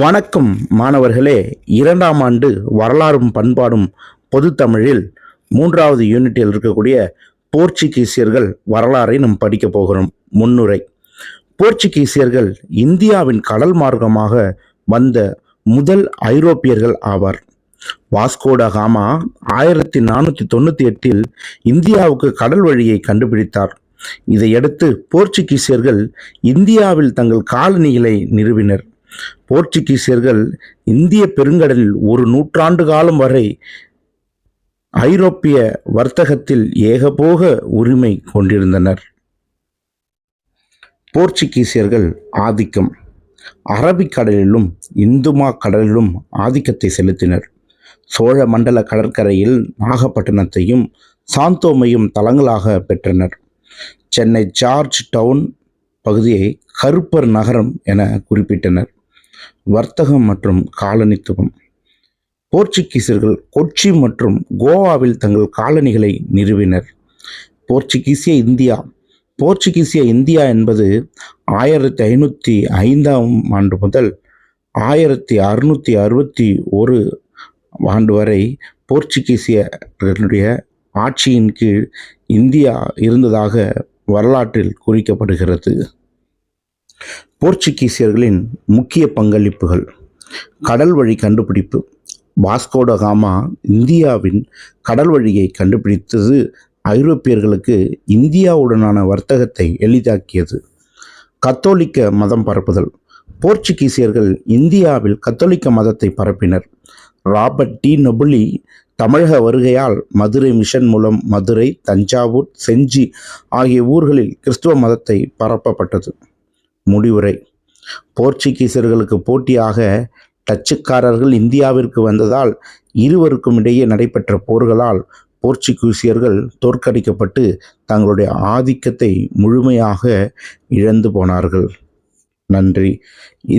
வணக்கம் மாணவர்களே. இரண்டாம் ஆண்டு வரலாறும் பண்பாடும் பொதுத்தமிழில் மூன்றாவது யூனிட்டில் இருக்கக்கூடிய போர்ச்சுகீசியர்கள் வரலாறை நாம் படிக்கப் போகிறோம். முன்னுரை. போர்ச்சுகீசியர்கள் இந்தியாவின் கடல் மார்க்கமாக வந்த முதல் ஐரோப்பியர்கள் ஆவார். வாஸ்கோட காமா ஆயிரத்தி நானூற்றி தொண்ணூற்றி எட்டில் இந்தியாவுக்கு கடல் வழியை கண்டுபிடித்தார். இதையடுத்து போர்ச்சுகீசியர்கள் இந்தியாவில் தங்கள் காலனிகளை நிறுவினர். போர்ச்சுகீசியர்கள் இந்திய பெருங்கடலில் ஒரு நூற்றாண்டு காலம் வரை ஐரோப்பிய வர்த்தகத்தில் ஏகபோக உரிமை கொண்டிருந்தனர். போர்ச்சுகீசியர்கள் ஆதிக்கம். அரபிக்கடலிலும் இந்துமா கடலிலும் ஆதிக்கத்தை செலுத்தினர். சோழ மண்டல கடற்கரையில் நாகப்பட்டினத்தையும் சாந்தோமையும் தளங்களாக பெற்றனர். சென்னை ஜார்ஜ் டவுன் பகுதியை கருப்பர் நகரம் என குறிப்பிட்டனர். வர்த்தகம் மற்றும் காலனித்துவம். போர்ச்சுகீசியர்கள் கொச்சி மற்றும் கோவாவில் தங்கள் காலனிகளை நிறுவினர். போர்ச்சுகீசிய இந்தியா. போர்ச்சுகீசிய இந்தியா என்பது ஆயிரத்தி ஐநூற்றி ஐந்தாம் ஆண்டு முதல் ஆயிரத்தி அறுநூற்றி அறுபத்தி ஒரு ஆண்டு வரை போர்ச்சுகீசியர்களுடைய ஆட்சியின் கீழ் இந்தியா இருந்ததாக வரலாற்றில் குறிக்கப்படுகிறது. போர்ச்சுகீசியர்களின் முக்கிய பங்களிப்புகள். கடல் வழி கண்டுபிடிப்பு. வாஸ்கோடகாமா இந்தியாவின் கடல் வழியை கண்டுபிடித்தது ஐரோப்பியர்களுக்கு இந்தியாவுடனான வர்த்தகத்தை எளிதாக்கியது. கத்தோலிக்க மதம் பரப்புதல். போர்ச்சுகீசியர்கள் இந்தியாவில் கத்தோலிக்க மதத்தை பரப்பினர். ராபர்ட் டி நொபுலி தமிழக வருகையால் மதுரை மிஷன் மூலம் மதுரை தஞ்சாவூர் செஞ்சி ஆகிய ஊர்களில் கிறிஸ்துவ மதத்தை பரப்பப்பட்டது. முடிவுரை. போர்ச்சுகீசியர்களுக்கு போட்டியாக டச்சுக்காரர்கள் இந்தியாவிற்கு வந்ததால் இருவருக்கும் இடையே நடைபெற்ற போர்களால் போர்ச்சுகீசியர்கள் தோற்கடிக்கப்பட்டு தங்களுடைய ஆதிக்கத்தை முழுமையாக இழந்து போனார்கள். நன்றி.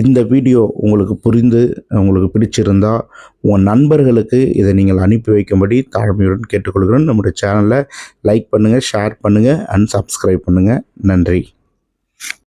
இந்த வீடியோ உங்களுக்கு புரிந்து உங்களுக்கு பிடிச்சிருந்தா உங்கள் நண்பர்களுக்கு இதை நீங்கள் அனுப்பி வைக்கும்படி தாழ்மையுடன் கேட்டுக்கொள்கிறோம் நம்முடைய சேனலை லைக் பண்ணுங்கள் ஷேர் பண்ணுங்கள் அண்ட் சப்ஸ்கிரைப் பண்ணுங்கள் நன்றி.